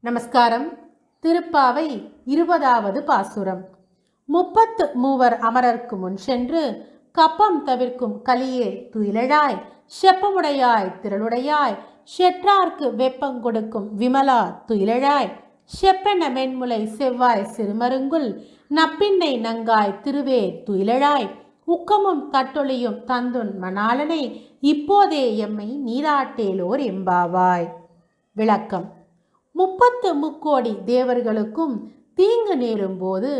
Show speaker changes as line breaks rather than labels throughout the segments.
நமஸ்காரம். திருப்பாவை இருபதாவது பாசுரம். முப்பத்து மூவர் அமரர்க்கு முன் சென்று கப்பம் தவிர்க்கும் கலியே துயிலழாய் செப்பமுடையாய் திரளுடையாய் செற்றார்க்கு வெப்பம் கொடுக்கும் விமலா துயிலழாய் செப்பென மென்முலை செவ்வாய் சிறுமருங்குல் நப்பின்னை நங்காய் திருவே துயிலழாய் உக்கமும் தட்டொளியும் தந்துன் மணாளனை இப்போதே எம்மை நீராட்டேலோர் எம்பாவாய். விளக்கம். முப்பத்து முக்கோடி தேவர்களுக்கும் தீங்கு நேரும்போது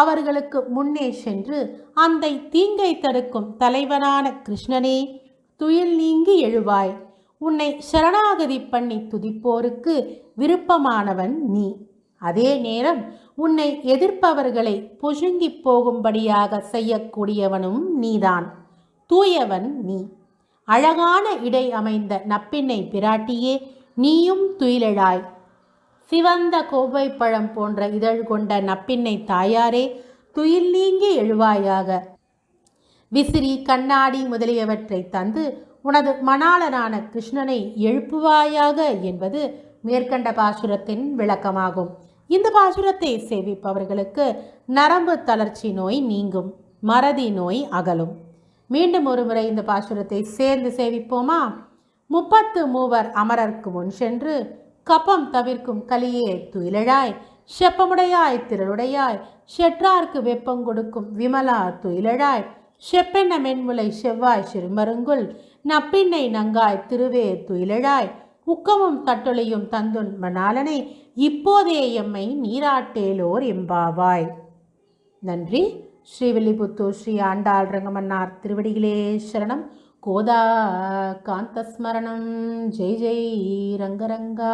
அவர்களுக்கு முன்னே சென்று அந்த தீங்கை தடுக்கும் தலைவனான கிருஷ்ணனே துயில் நீங்கி எழுவாய். உன்னை சரணாகதி பண்ணி துதிப்போருக்கு விருப்பமானவன் நீ. அதே நேரம் உன்னை எதிர்ப்பவர்களை பொசுங்கி போகும்படியாக செய்யக்கூடியவனும் நீதான். தூயவன் நீ. அழகான இடை அமைந்த நப்பின்னை பிராட்டியே நீயும் துயிலழாய். சிவந்த கோவை பழம் போன்ற இதழ் கொண்ட நப்பின்னை தாயாரே துயில் நீங்கி எழுவாயாக. விசிறி கண்ணாடி முதலியவற்றை தந்து உனது மணாளனான கிருஷ்ணனை எழுப்புவாயாக என்பது மேற்கண்ட பாசுரத்தின் விளக்கமாகும். இந்த பாசுரத்தை சேவிப்பவர்களுக்கு நரம்பு தளர்ச்சி நோய் நீங்கும் மறதி நோய் அகலும். மீண்டும் ஒருமுறை இந்த பாசுரத்தை சேர்ந்து சேவிப்போமா? முப்பத்து மூவர் அமரர்க்கு முன் சென்று கப்பம் தவிர்க்கும் கலியே துயிலழாய். செப்பமுடையாய் திரளுடையாய். செற்றார்க்கு வெப்பம் கொடுக்கும் விமலா துயிலழாய். செப்பெண்ண மென்முலை செவ்வாய் சிறுமருங்குள். நப்பின்னை நங்காய் திருவே துயிலழாய். உக்கமும் தட்டொளியும் தந்துன் மணாலனை இப்போதே எம்மை நீராட்டேலோர் எம்பாவாய். நன்றி. ஸ்ரீவில்லிபுத்தூர் ஸ்ரீ ஆண்டாள் ரங்கமன்னார் திருவடிகளே சரணம். కోదా కాంతస్మరణం. జై జై రంగరంగా.